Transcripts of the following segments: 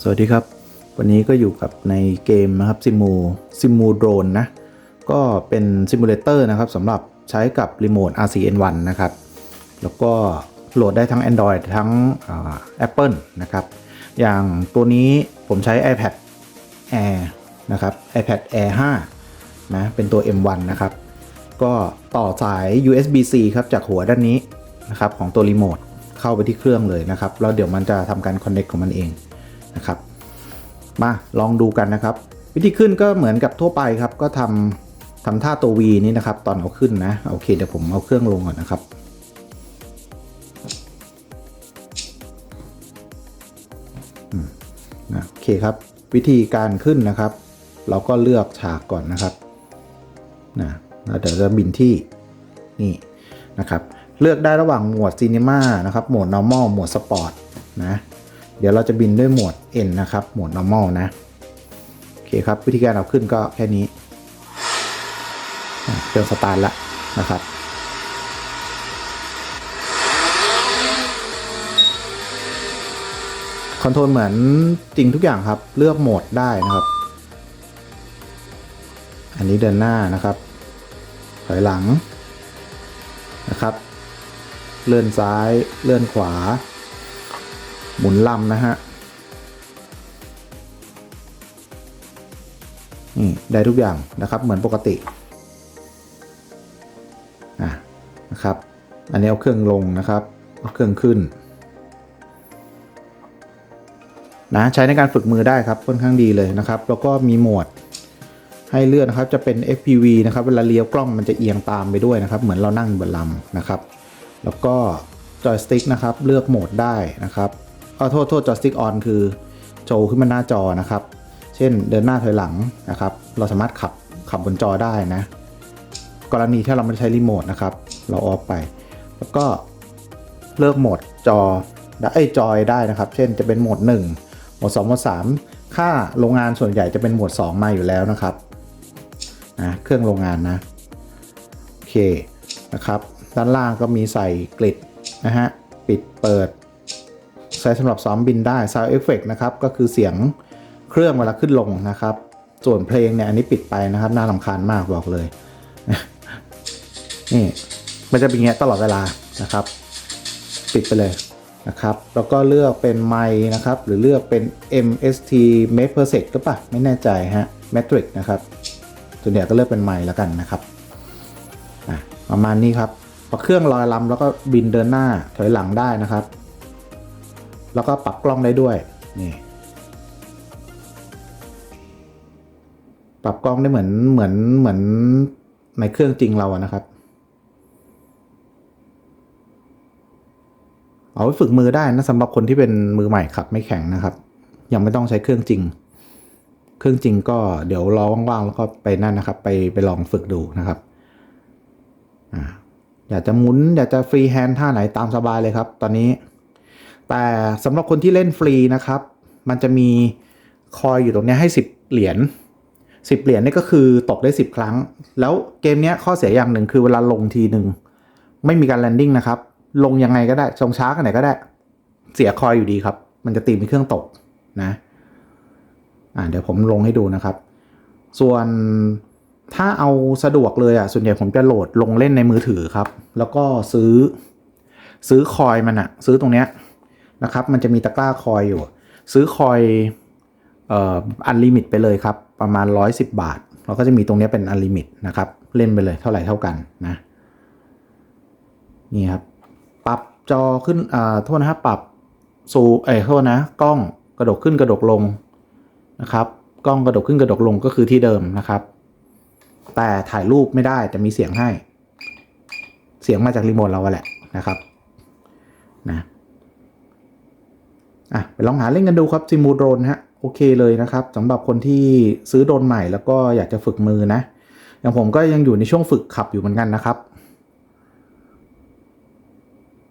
สวัสดีครับ วันนี้ก็อยู่กับในเกมนะครับซิมูซิมูโดรนนะ ก็เป็นซิมูเลเตอร์นะครับสำหรับใช้กับรีโมท RCN1 นะครับ แล้วก็โหลดได้ทั้ง Android ทั้งอ่า Apple นะครับ อย่างตัวนี้ผมใช้ iPad Air นะครับ iPad Air 5 นะ เป็นตัว M1 นะครับ ก็ต่อสาย USB-C ครับ จากหัวด้านนี้นะครับของตัวรีโมทเข้าไปที่เครื่องเลยนะครับ แล้วเดี๋ยวมันจะทำการ Connect ของมันเอง นะครับ มาลองดูกันนะครับ วิธีขึ้นก็เหมือนกับทั่วไปครับ ก็ทำทำท่าตัว V นี้นะครับ ตอนเอาขึ้นนะโอเคเดี๋ยวผมเอาเครื่องลงก่อนนะครับนะโอเคครับ วิธีการขึ้นนะครับ เราก็เลือกฉากก่อนนะครับนะแล้วเดี๋ยวจะบินที่นี่นะครับ เลือกได้ระหว่างโหมด Cinema นะครับ โหมด Normal โหมด Sport นะ เดี๋ยวเราจะบินด้วยโหมด N นะครับ โหมด normal นะ โอเคครับ วิธีการเอาขึ้นก็แค่นี้เครื่องสตาร์ทแล้วนะครับ คอนโทรลเหมือนจริงทุกอย่างครับ เลือกโหมดได้นะครับ อันนี้เดินหน้านะครับ ถอยหลังนะครับ เลื่อนซ้าย เลื่อนขวา หมุนลำนะฮะนี่ได้ทุกอย่างนะครับเหมือนปกติอะนะครับ อันนี้เอาเครื่องลงนะครับ เอาเครื่องขึ้นนะใช้ในการฝึกมือได้ครับค่อนข้างดีเลยนะครับ แล้วก็มีโหมดให้เลือกนะครับจะเป็น FPV นะครับเวลาเลี้ยวกล้องมันจะเอียงตามไปด้วยนะครับ เหมือนเรานั่งบนลำนะครับ แล้วก็จอยสติ๊กนะครับเลือกโหมดได้นะครับ โทษโทษจอยสติ๊กออนคือโชว์ขึ้นมาหน้าจอนะครับ เช่นเดินหน้าถอยหลังนะครับ เราสามารถขับขับบนจอได้นะ กรณีถ้าเราไม่ใช้รีโมทนะครับ เราออฟไป แล้วก็เลือกโหมดจอได้เอ้ยจอยได้นะครับ เช่นจะเป็นโหมด 1 โหมด 2 โหมด 3 ค่าโรงงานส่วนใหญ่จะเป็นโหมด 2 มาอยู่แล้วนะครับนะเครื่องโรงงานนะโอเคนะครับ ด้านล่างก็มีใส่กริดนะฮะ ปิดเปิด ใช้สำหรับซ้อมบินได้ Sound Effect นะครับ ก็คือเสียงเครื่องเวลาขึ้นลงนะครับ ส่วนเพลงเนี่ยอันนี้ปิดไปนะครับ น่าลำคาญมากบอกเลย นี่มันจะเป็นย่างเงี้ยตลอดเวลานะครับ ปิดไปเลยนะครับ แล้วก็เลือกเป็นไมค์นะครับ หรือเลือกเป็น MST m e p e r s e c ก็ปะไม่แน่ใจฮะ Metric นะครับส่วนใหญ่ก็เลือกเป็นไมค์แล้วกันนะครับประมาณนี้ครับพอเครื่องลอยลำแล้วก็บินเดินหน้าถอยหลังได้นะครับ แล้วก็ปรับกล้องได้ด้วยนี่ปรับกล้องได้เหมือนเหมือนเหมือนในเครื่องจริงเราอะนะครับ เอาไว้ฝึกมือได้นะสำหรับคนที่เป็นมือใหม่ขับไม่แข็งนะครับ ยังไม่ต้องใช้เครื่องจริง เครื่องจริงก็เดี๋ยวรอว่างๆแล้วก็ไปนั่นนะครับ ไปไปลองฝึกดูนะครับออยากจะหมุนอยากจะฟรีแฮนด์ท่าไหนตามสบายเลยครับ ตอนนี้ แต่สำหรับคนที่เล่นฟรีนะครับ มันจะมีคอยอยู่ตรงนี้ให้ 10 เหรียญ10 เหรียญนี่ก็คือตกได้ 10 ครั้ง แล้วเกมนี้ข้อเสียอย่างหนึ่งคือเวลาลงทีหนึ่งไม่มีการแลนดิ้งนะครับ ลงยังไงก็ได้ทรงช้ากันไหนก็ได้ เสียคอยอยู่ดีครับ มันจะตีเป็นเครื่องตกนะอ่าเดี๋ยวผมลงให้ดูนะครับ ส่วนถ้าเอาสะดวกเลยอะส่วนใหญ่ผมจะโหลดลงเล่นในมือถือครับ แล้วก็ซื้อ ซื้อคอยมันอะซื้อตรงเนี้ย นะครับ มันจะมีตะกร้าคอยอยู่ ซื้อคอยเอ่ออันลิมิตไปเลยครับ ประมาณ 110 บาท เราก็จะมีตรงนี้เป็นอันลิมิตนะครับ เล่นไปเลยเท่าไหร่เท่ากันนะ นี่ครับ ปรับจอขึ้นอ่าโทษนะครับปรับซูเอ้โทษนะ กล้องกระดกขึ้นกระดกลงนะครับ กล้องกระดกขึ้นกระดกลงก็คือที่เดิมนะครับ แต่ถ่ายรูปไม่ได้แต่มีเสียงให้ เสียงมาจากรีโมทเราแหละนะครับ นะ อะไปลองหาเล่นกันดูครับซิมูโดรนฮะโอเคเลยนะครับสำหรับคนที่ซื้อโดรนใหม่แล้วก็อยากจะฝึกมือนะอย่างผมก็ยังอยู่ในช่วงฝึกขับอยู่เหมือนกันนะครับ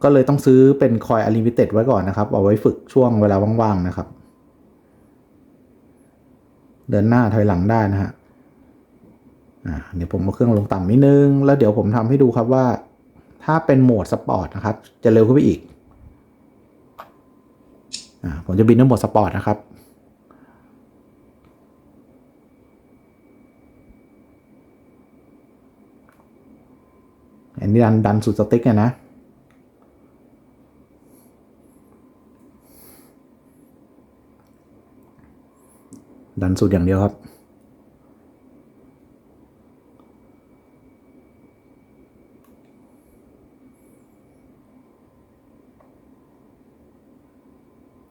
ก็เลยต้องซื้อเป็นคอยอลิมิเต็ดไว้ก่อนนะครับ เอาไว้ฝึกช่วงเวลาว่างๆนะครับ เดินหน้าถอยหลังได้นะฮะอ่าเดี๋ยวผมเอาเครื่องลงต่ำนิดนึง แล้วเดี๋ยวผมทำให้ดูครับว่า ถ้าเป็นโหมดสปอร์ตนะครับ จะเร็วขึ้นไปอีก ผมจะบินด้วยโหมดสปอร์ตนะครับ อันนี้ดันดันสุดสติ๊กเนี่ยนะ ดันสุดอย่างเดียวครับ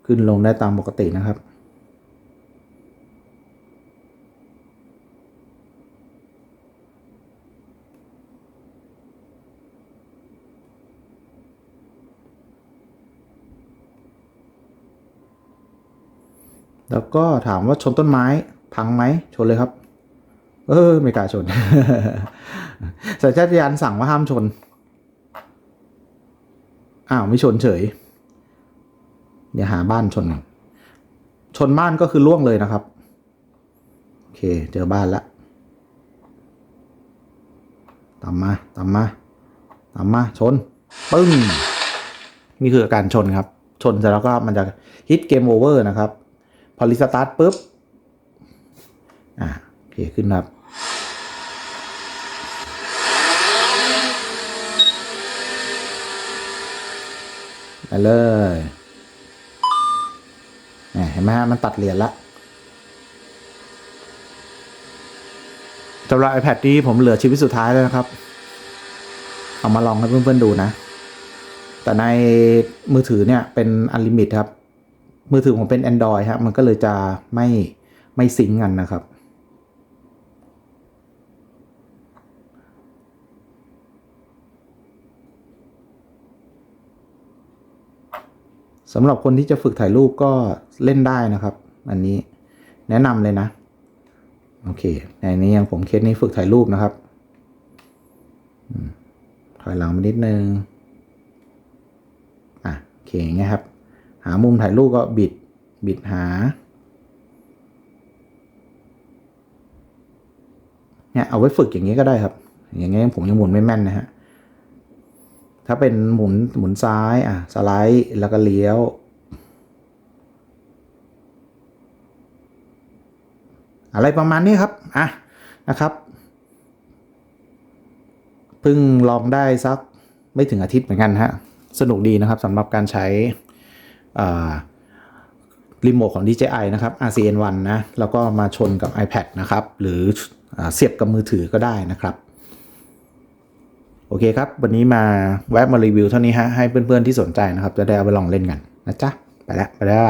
ขึ้นลงได้ตามปกตินะครับ แล้วก็ถามว่าชนต้นไม้พังไหมชนเลยครับ เออไม่กล้าชนสัญชาตญาณสั่งว่าห้ามชน อ้าว ไม่ชนเฉย เดี๋ยวหาบ้านชนก่อนชนบ้านก็คือล่วงเลยนะครับ โอเค เจอบ้านละตามมาตามมาตามมาชน ปึ้ง นี่คืออาการชนครับ ชนเสร็จแล้วก็มันจะฮิตเกมโอเวอร์นะครับ พอรีสตาร์ทปุ๊บ อ่าโอเคขึ้นครับไปเลย เห็นไหมฮะมันตัดเหรียญละสำหรับ iPad นี้ผมเหลือชีวิตสุดท้ายแล้วนะครับ เอามาลองให้เพื่อนๆดูนะ แต่ในมือถือเนี่ยเป็นอันลิมิตครับ มือถือผมเป็น Android ฮะมันก็เลยจะไม่ไม่ซิงกันนะครับ สำหรับคนที่จะฝึกถ่ายรูปก็เล่นได้นะครับ อันนี้แนะนำเลยนะ โอเคในนี้ยังผมเคสนี้ฝึกถ่ายรูปนะครับถอยหลังมานิดนึงอะโอเคอย่างเงี้ยครับ หามุมถ่ายรูปก็บิดบิดหาเนี่ยเอาไว้ฝึกอย่างนี้ก็ได้ครับ อย่างเงี้ยผมยังหมุนไม่แม่นนะฮะ ถ้าเป็นหมุนหมุนซ้ายอะสไลด์แล้วก็เลี้ยว อะไรประมาณนี้ครับอะนะครับเพิ่งลองได้สักไม่ถึงอาทิตย์เหมือนกันฮะสนุกดีนะครับสำหรับการใช้รีโมทของ DJI นะครับ RCN1 นะ แล้วก็มาชนกับ iPad นะครับ หรืออเสียบกับมือถือก็ได้นะครับ โอเคครับ วันนี้มาแวะมารีวิวเท่านี้ฮะให้เพื่อนๆที่สนใจนะครับ จะได้เอาไปลองเล่นกันนะจ๊ะ ไปแล้วไปแล้ว